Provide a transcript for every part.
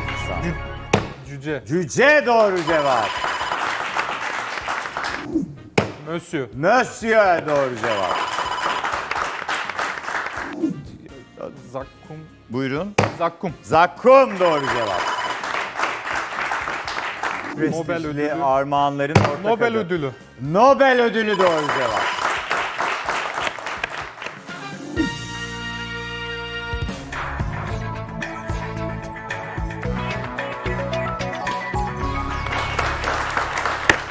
Çok kısa. Cüce. Cüce doğru cevap. Monsieur. Monsieur doğru cevap. Zakkum. Buyurun. Zakkum. Zakkum doğru cevap. Nobel ödülü. armağanların ortak Nobel adı. ödülü. Nobel ödülü doğru cevap.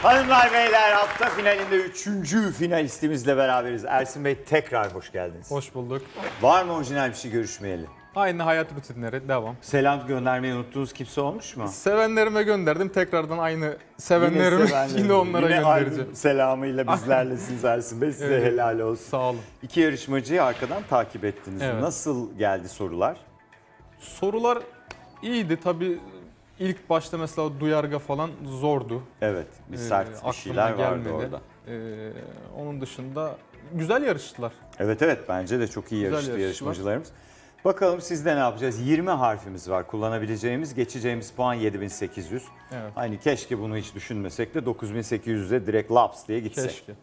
Hanımlar beyler hafta finalinde üçüncü finalistimizle beraberiz. Ersin Bey tekrar hoş geldiniz. Hoş bulduk. Var mı orijinal bir şey görüşmeyeli? Aynı hayat rutinleri devam. Selam göndermeyi unuttuğunuz kimse olmuş mu? Sevenlerime gönderdim. Tekrardan aynı sevenlerimi yine, sevenleriniz. onlara Yine göndereceğim. selamıyla bizlerlesiniz Ersin Bey. Size Evet. helal olsun. Sağ olun. İki yarışmacıyı arkadan takip ettiniz. Evet. Nasıl geldi sorular? Sorular iyiydi tabii. İlk başta mesela duyarga falan zordu. Evet, bir Ee, sert bir aklıma şeyler vardı gelmedi. orada. Ee, onun dışında güzel yarıştılar. Evet evet bence de çok iyi Güzel yarıştı yarıştılar. yarışmacılarımız. Bakalım sizde ne yapacağız? 20 harfimiz var kullanabileceğimiz. Geçeceğimiz puan 7800. Evet. Hani keşke bunu hiç düşünmesek de 9800'e direkt laps diye gitsek. Keşke.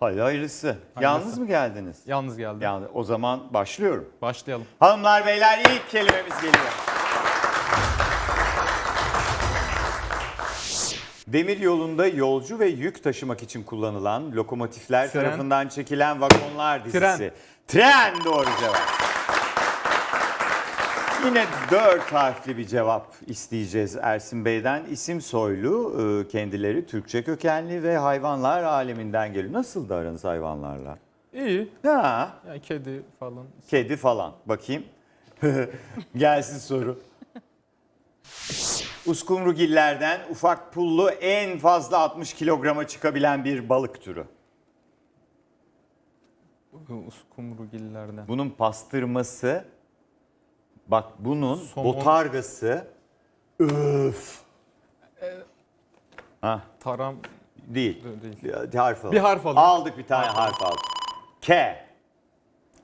Hadi hayırlısı. Yalnız mı geldiniz? Yalnız geldi. Yani o zaman başlıyorum. Başlayalım. Hanımlar beyler ilk kelimemiz geliyor. Demir yolunda yolcu ve yük taşımak için kullanılan lokomotifler Tren. tarafından çekilen vagonlar dizisi. Tren. Tren doğru cevap. Yine dört harfli bir cevap isteyeceğiz Ersin Bey'den. İsim soylu, e, kendileri Türkçe kökenli ve hayvanlar aleminden geliyor. Nasıl da aranız hayvanlarla? İyi. Ha, Yani kedi falan. Kedi falan. Bakayım. Gelsin soru. Uskumrugillerden ufak pullu en fazla 60 kilograma çıkabilen bir balık türü. Uskumrugillerden. Bunun pastırması, bak bunun Somon. botargası, öf. Ha, Taram değil. değil. Bir harf alalım. Bir harf alayım. Aldık bir tane harf aldık. K.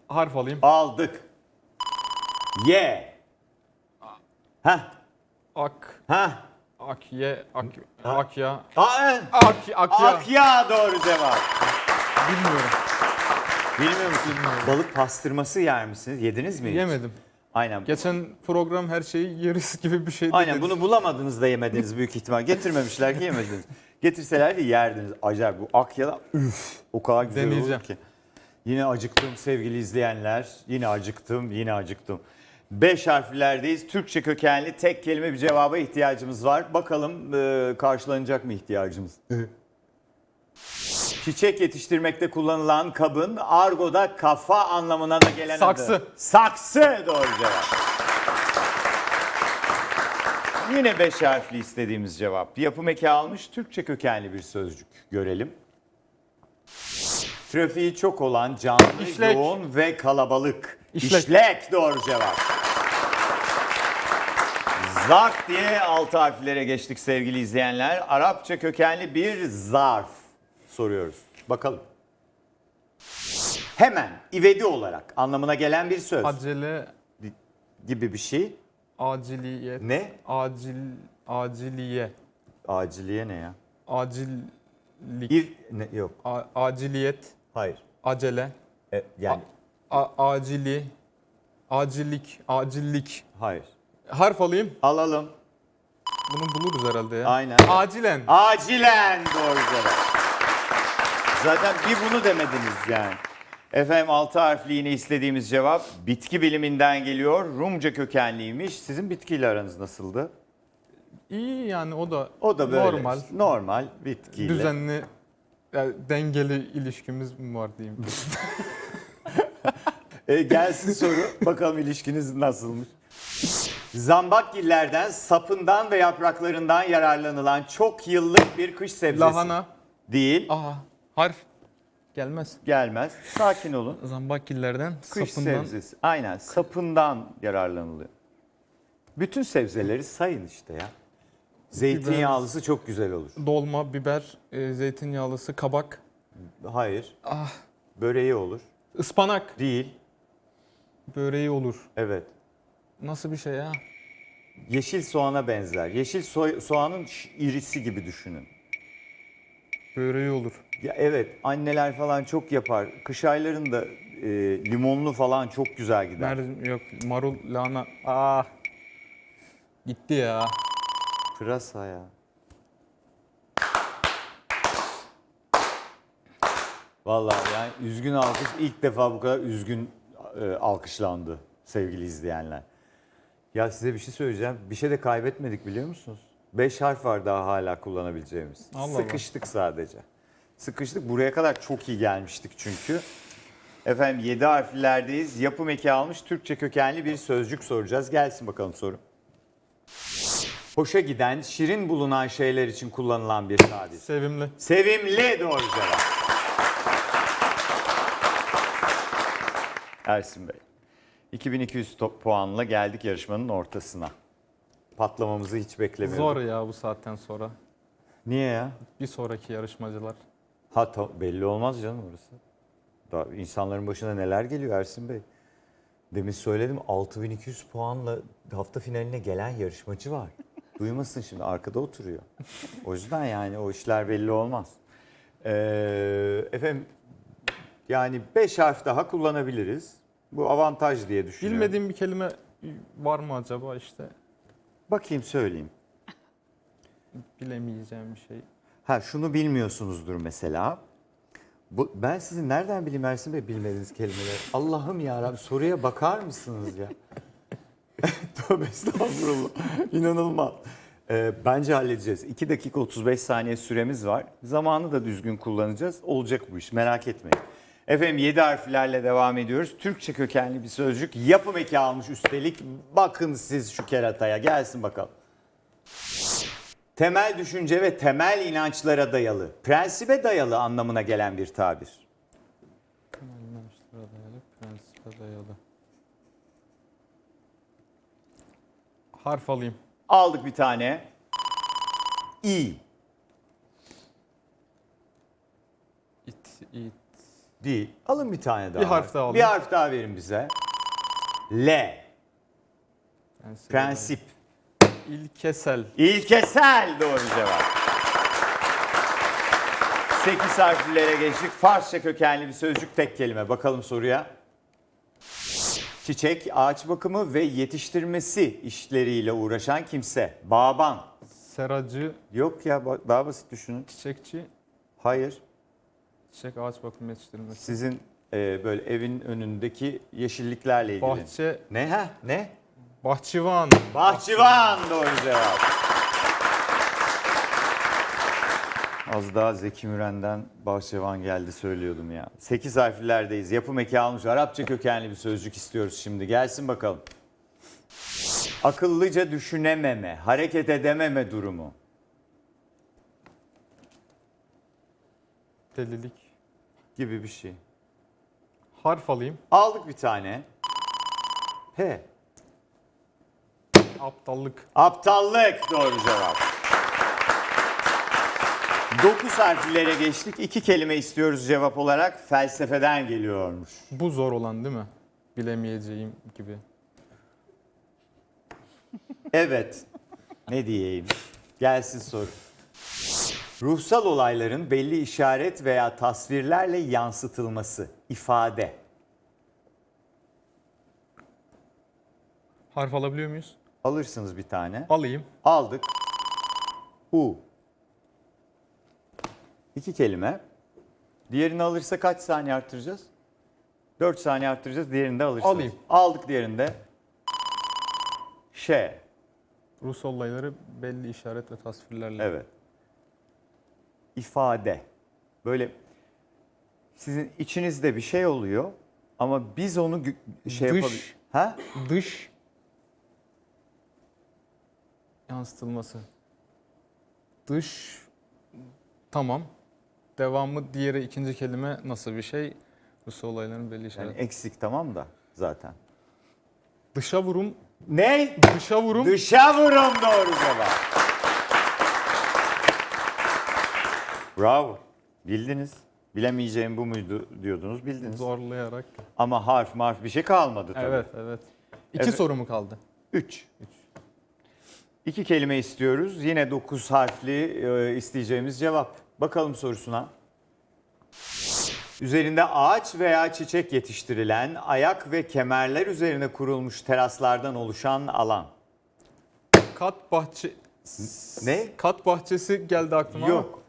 Harf alayım. Aldık. Y. Heh. Ak. Heh. Akye. Ak. Akya. Aa, Ak. Akya. Akya doğru cevap. Bilmiyorum. Bilmiyor musun? Balık pastırması yer misiniz? Yediniz mi hiç? Yemedim. Aynen. Geçen program her şeyi yeriz gibi bir şey Aynen bunu bulamadınız da yemediniz büyük ihtimal. Getirmemişler ki yemediniz. Getirselerdi yerdiniz. Acayip bu akya üf o kadar güzel Deneyeceğim. olur ki. Yine acıktım sevgili izleyenler. Yine acıktım, yine acıktım. Beş harflerdeyiz. Türkçe kökenli tek kelime bir cevaba ihtiyacımız var. Bakalım e, karşılanacak mı ihtiyacımız? Çiçek yetiştirmekte kullanılan kabın argoda kafa anlamına da gelen Saksı. adı. Saksı doğru cevap. Yine beş harfli istediğimiz cevap. Yapım eki almış Türkçe kökenli bir sözcük görelim. Trafiği çok olan canlı, İşlek. yoğun ve kalabalık. İşlek. İşlek doğru cevap. Zarf diye altı harflere geçtik sevgili izleyenler. Arapça kökenli bir zarf soruyoruz. Bakalım. Hemen, ivedi olarak anlamına gelen bir söz Acele. gibi bir şey. Aciliyet. Ne? Acil. Aciliye. Aciliye ne ya? Acillik. Bir ne, yok. A- aciliyet. Hayır. Acele. E, yani A- acili. Acillik. Acillik. hayır. Harf alayım. Alalım. Bunu buluruz herhalde ya. Aynen. Acilen. Acilen doğru cevap. Zaten bir bunu demediniz yani. Efendim altı harfli yine istediğimiz cevap bitki biliminden geliyor. Rumca kökenliymiş. Sizin bitkiyle aranız nasıldı? İyi yani o da, O da böyle normal. normal bitkiyle. Düzenli. yani dengeli ilişkimiz mi var diyeyim. E, gelsin soru. Bakalım ilişkiniz nasılmış? Zambakgillerden, sapından ve yapraklarından yararlanılan çok yıllık bir kış sebzesi. Lahana. Değil. Aha. Harf. Gelmez. Gelmez. Sakin olun. Zambakillerden, Kış sapından. sebzesi. Aynen sapından yararlanılıyor. Bütün sebzeleri sayın işte ya. Zeytinyağlısı çok güzel olur. Dolma, biber, e, zeytinyağlısı, kabak, Hayır. Ah. Böreği olur. ıspanak Değil. böreği olur. Evet. Nasıl bir şey ya? Yeşil soğana benzer. Yeşil soy- soğanın ş- irisi gibi düşünün. Böreği olur. Ya evet anneler falan çok yapar. Kış aylarında e, limonlu falan çok güzel gider. Nerede yok marul lahana. Aa. Gitti ya. Pırasa ya. Vallahi yani üzgün alkış ilk defa bu kadar üzgün e, alkışlandı sevgili izleyenler. Ya size bir şey söyleyeceğim. Bir şey de kaybetmedik biliyor musunuz? Beş harf var daha hala kullanabileceğimiz. Allah Allah. Sıkıştık sadece. Sıkıştık. Buraya kadar çok iyi gelmiştik çünkü. Efendim 7 harflerdeyiz. Yapım eki almış Türkçe kökenli bir sözcük soracağız. Gelsin bakalım soru. Hoşa giden, şirin bulunan şeyler için kullanılan bir tabir. Sevimli. Sevimli doğru cevap. Ersin Bey. 2200 top puanla geldik yarışmanın ortasına. Patlamamızı hiç beklemiyorduk. Zor ya bu saatten sonra. Niye ya? Bir sonraki yarışmacılar. Ha belli olmaz canım orası. Daha insanların başına neler geliyor Ersin Bey? Demin söyledim 6200 puanla hafta finaline gelen yarışmacı var. Duymasın şimdi arkada oturuyor. O yüzden yani o işler belli olmaz. Ee, efendim yani 5 harf daha kullanabiliriz. Bu avantaj diye düşünüyorum. Bilmediğim bir kelime var mı acaba işte Bakayım söyleyeyim. bilemeyeceğim bir şey. Ha şunu bilmiyorsunuzdur mesela. Bu, ben sizin nereden bileyim Ersin Bey bilmediğiniz kelimeleri? Allah'ım ya soruya bakar mısınız ya? Tövbe estağfurullah. İnanılmaz. Ee, bence halledeceğiz. 2 dakika 35 saniye süremiz var. Zamanı da düzgün kullanacağız. Olacak bu iş merak etmeyin. Efendim 7 harflerle devam ediyoruz. Türkçe kökenli bir sözcük. Yapım eki almış üstelik. Bakın siz şu kerataya gelsin bakalım. Temel düşünce ve temel inançlara dayalı, prensibe dayalı anlamına gelen bir tabir. Temel inançlara dayalı, prensibe dayalı. Harf alayım. Aldık bir tane. İ İt, it. Değil. Alın bir tane daha. Bir harf daha alayım. Bir harf daha verin bize. L. Prensip. İlkesel. İlkesel doğru cevap. 8 harflere geçtik. Farsça kökenli bir sözcük tek kelime. Bakalım soruya. Çiçek, ağaç bakımı ve yetiştirmesi işleriyle uğraşan kimse. Bağban. Seracı, Yok ya daha basit düşünün. çiçekçi, Hayır. Çiçek ağaç bakım yetiştirmesi. Sizin e, böyle evin önündeki yeşilliklerle ilgili. Bahçe, Ne ha? Ne? bahçıvan. Bahçıvan doğru cevap. Az daha Zeki Müren'den bahçıvan geldi söylüyordum ya. 8 harflerdeyiz. Yapım eki almış. Arapça kökenli bir sözcük istiyoruz şimdi. Gelsin bakalım. Akıllıca düşünememe, hareket edememe durumu. Delilik. Gibi bir şey. Harf alayım. Aldık bir tane. P. Aptallık. Aptallık doğru cevap. 9 harflere geçtik. İki kelime istiyoruz cevap olarak. Felsefeden geliyormuş. Bu zor olan değil mi? Bilemeyeceğim gibi. Evet. Ne diyeyim? Gelsin soru. Ruhsal olayların belli işaret veya tasvirlerle yansıtılması, ifade. Harf alabiliyor muyuz? Alırsınız bir tane. Alayım. Aldık. U. İki kelime. Diğerini alırsa kaç saniye arttıracağız? 4 saniye arttıracağız. Diğerini de alırsınız. Alayım. Aldık diğerinde. Ş. Rus olayları belli işaret ve tasvirlerle. Evet. İfade. Böyle sizin içinizde bir şey oluyor ama biz onu gü- şey Dış. yapabiliriz. Ha? Dış yansıtılması. Dış tamam. Devamı diğeri ikinci kelime nasıl bir şey? Rus olayların belli Yani işaret. eksik tamam da zaten. Dışa vurum, Ne? dışa vurum. Dışa vurum doğru cevap. Bravo. Bildiniz. Bilemeyeceğim bu muydu diyordunuz bildiniz. Zorlayarak. Ama harf marf bir şey kalmadı tabii. Evet, evet. İki Evet. soru mu kaldı? 3. İki kelime istiyoruz. Yine 9 harfli e, isteyeceğimiz cevap. Bakalım sorusuna. Üzerinde ağaç veya çiçek yetiştirilen, ayak ve kemerler üzerine kurulmuş teraslardan oluşan alan. Kat bahçe Ne? kat bahçesi geldi aklıma ama Yok.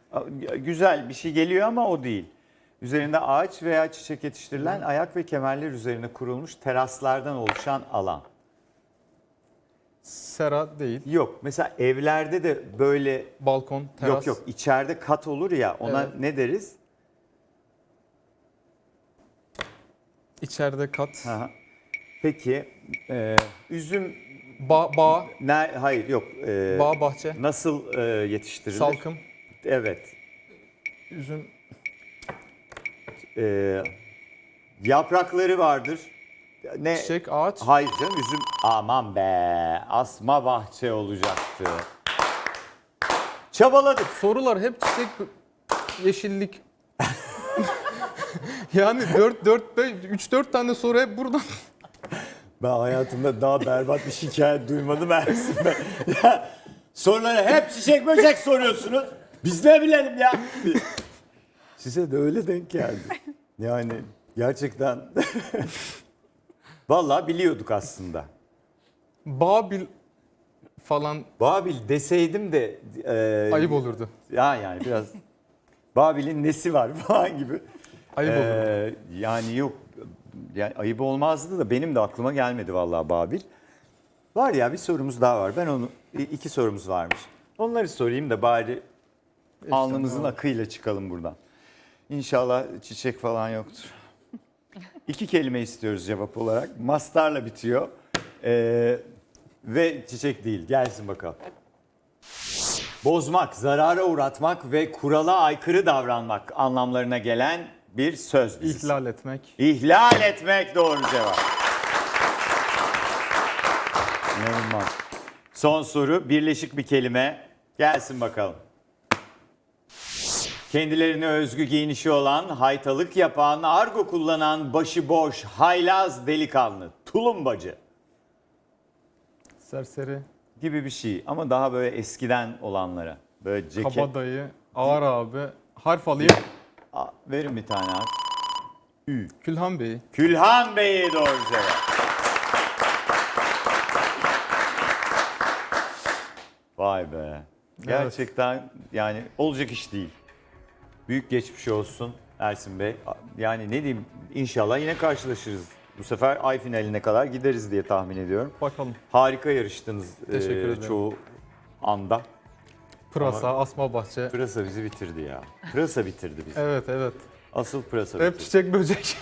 Güzel bir şey geliyor ama o değil. Üzerinde ağaç veya çiçek yetiştirilen, ayak ve kemerler üzerine kurulmuş teraslardan oluşan alan. sera değil. Yok. Mesela evlerde de böyle Balkon, teras. yok yok içeride kat olur ya ona Evet. ne deriz? İçeride kat. Aha. Peki e, üzüm Ba bağ, ne hayır yok. E, bağ bahçe. nasıl e, yetiştirilir? Salkım, Evet. üzüm, E, yaprakları vardır. Ne? çiçek, ağaç. Hayır canım üzüm. Aman be asma bahçe olacaktı. Çabaladık. Sorular hep çiçek, yeşillik. yani 4 4 5 3 4 tane soru hep buradan. Ben hayatımda daha berbat bir şikayet duymadım Ersin Bey. Ya, soruları hep çiçek böcek soruyorsunuz. Biz ne bilelim ya. Size de öyle denk geldi. Yani gerçekten Vallahi biliyorduk aslında. Babil falan Babil deseydim de e, ayıp olurdu. Ya yani biraz Babil'in nesi var falan gibi. Ayıp Ee, olurdu. yani yok yani ayıp olmazdı da benim de aklıma gelmedi vallahi Babil. Var ya bir sorumuz daha var. Ben onu iki sorumuz varmış. Onları sorayım da bari alnımızın akıyla çıkalım buradan. İnşallah çiçek falan yoktur. İki kelime istiyoruz cevap olarak. Mastarla bitiyor. Ee, ve çiçek değil. Gelsin bakalım. Bozmak, zarara uğratmak ve kurala aykırı davranmak anlamlarına gelen bir söz dizisi. İhlal etmek. İhlal etmek doğru cevap. İnanılmaz. Son soru birleşik bir kelime. Gelsin bakalım. Kendilerine özgü giyinişi olan, haytalık yapan, argo kullanan, başıboş, haylaz delikanlı, tulumbacı Serseri, gibi bir şey. Ama daha böyle eskiden olanlara. Böyle ceket. kabadayı, ağır abi, harf alayım. Aa, verin bir tane abi. Ü. Külhan Bey. Külhan Bey'e doğru cevap. Vay be. Gerçekten yani olacak iş değil. Büyük geçmiş olsun Ersin Bey. Yani ne diyeyim inşallah yine karşılaşırız. Bu sefer ay finaline kadar gideriz diye tahmin ediyorum. Bakalım. Harika yarıştınız Teşekkür eee, ederim. çoğu anda. Pırasa, asma bahçe. Pırasa bizi bitirdi ya. Pırasa bitirdi bizi. Evet evet. Asıl pırasa Hep bitirdi. çiçek böcek.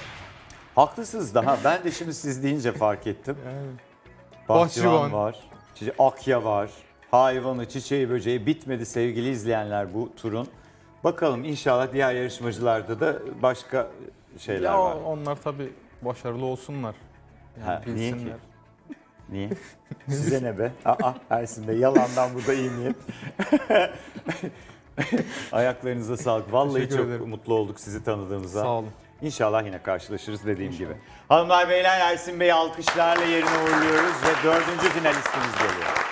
Haklısınız daha. Ben de şimdi siz deyince fark ettim. Yani. Bahçıvan Bahçıvan. var. çiçe- Akya var. Hayvanı, çiçeği, böceği bitmedi sevgili izleyenler bu turun. Bakalım inşallah diğer yarışmacılarda da başka şeyler Ya var. onlar tabii başarılı olsunlar. Yani Ha, niye ki? bilsinler. Niye? Size ne be? Aa, Ersin Bey yalandan burada iyi niyet. Ayaklarınıza sağlık. Vallahi Teşekkür çok ederim. mutlu olduk sizi tanıdığımıza. Sağ olun. İnşallah yine karşılaşırız dediğim gibi. Hanımlar beyler Ersin Bey'i alkışlarla yerine uğurluyoruz ve dördüncü finalistimiz geliyor.